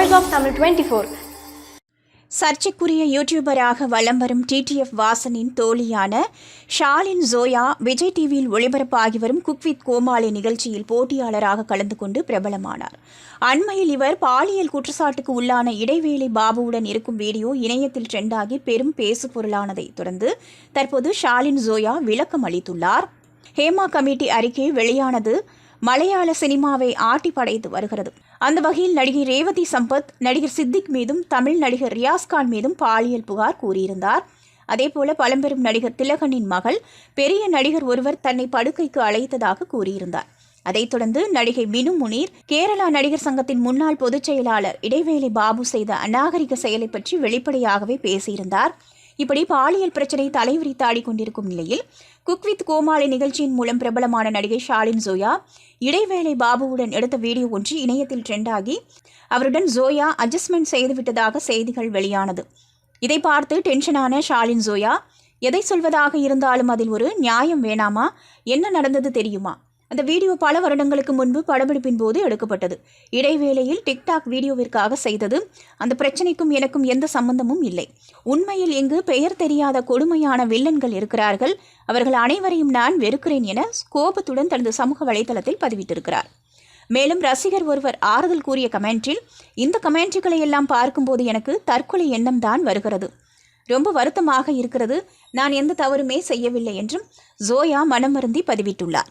Voice of Tamil twenty four சர்ச்சைக்குரிய யூடியூபராக வலம் வரும் டிடிஎஃப் வாசனின் தோழியான ஷாலின் ஜோயா விஜய் டிவியில் ஒளிபரப்பாகி வரும் குக் வித் கோமாளி நிகழ்ச்சியில் போட்டியாளராக கலந்து கொண்டு பிரபலமானார். அண்மையில் இவர் பாலியல் குற்றச்சாட்டுக்கு உள்ளான இடைவேளை பாபுவுடன் இருக்கும் வீடியோ இணையத்தில் ட்ரெண்டாகி பெரும் பேசு பொருளானதை தொடர்ந்து தற்போது ஷாலின் ஜோயா விளக்கம் அளித்துள்ளார். ஹேமா கமிட்டி அறிக்கை வெளியானது மலையாள சினிமாவை ஆட்டி படைத்து வருகிறது. அந்த வகையில் நடிகை ரேவதி சம்பத் நடிகர் சித்திக் மீதும் தமிழ் நடிகர் ரியாஸ்கான் மீதும் பாலியல் புகார் கூறியிருந்தார். அதேபோல பழம்பெரும் நடிகர் திலகனின் மகள் பெரிய நடிகர் ஒருவர் தன்னை படுக்கைக்கு அழைத்ததாக கூறியிருந்தார். அதைத் தொடர்ந்து நடிகை மினு முனீர் கேரளா நடிகர் சங்கத்தின் முன்னாள் பொதுச் செயலாளர் இடைவேளை பாபு செய்த அநாகரிக செயலை பற்றி வெளிப்படையாகவே பேசியிருந்தார். இப்படி பாலியல் பிரச்சனை தலைவிரித்து கொண்டிருக்கும் நிலையில் குக் வித் கோமாளி நிகழ்ச்சியின் மூலம் பிரபலமான நடிகை ஷாலின் ஜோயா இடைவேளை பாபுவுடன் எடுத்த வீடியோ ஒன்று இணையத்தில் ட்ரெண்டாகி அவருடன் ஜோயா அட்ஜஸ்ட்மெண்ட் செய்துவிட்டதாக செய்திகள் வெளியானது. இதை பார்த்து டென்ஷனான ஷாலின் ஜோயா எதை சொல்வதாக இருந்தாலும் அதில் ஒரு நியாயம் வேணாமா? என்ன நடந்தது தெரியுமா? அந்த வீடியோ பல வருடங்களுக்கு முன்பு படப்பிடிப்பின் போது எடுக்கப்பட்டது. இடைவேளையில் டிக்டாக் வீடியோவிற்காக செய்தது. அந்த பிரச்சனைக்கும் எனக்கும் எந்த சம்பந்தமும் இல்லை. உண்மையில் இங்கு பெயர் தெரியாத கொடுமையான வில்லன்கள் இருக்கிறார்கள். அவர்கள் அனைவரையும் நான் வெறுக்கிறேன் என கோபத்துடன் தனது சமூக வலைதளத்தில் பதிவிட்டிருக்கிறார். மேலும் ரசிகர் ஒருவர் ஆறுதல் கூறிய கமெண்ட்ரில் இந்த கமெண்ட்ரிகளை எல்லாம் பார்க்கும்போது எனக்கு தற்கொலை எண்ணம் தான் வருகிறது. ரொம்ப வருத்தமாக இருக்கிறது. நான் எந்த தவறுமே செய்யவில்லை என்றும் ஜோயா மனம் வருந்தி பதிவிட்டுள்ளார்.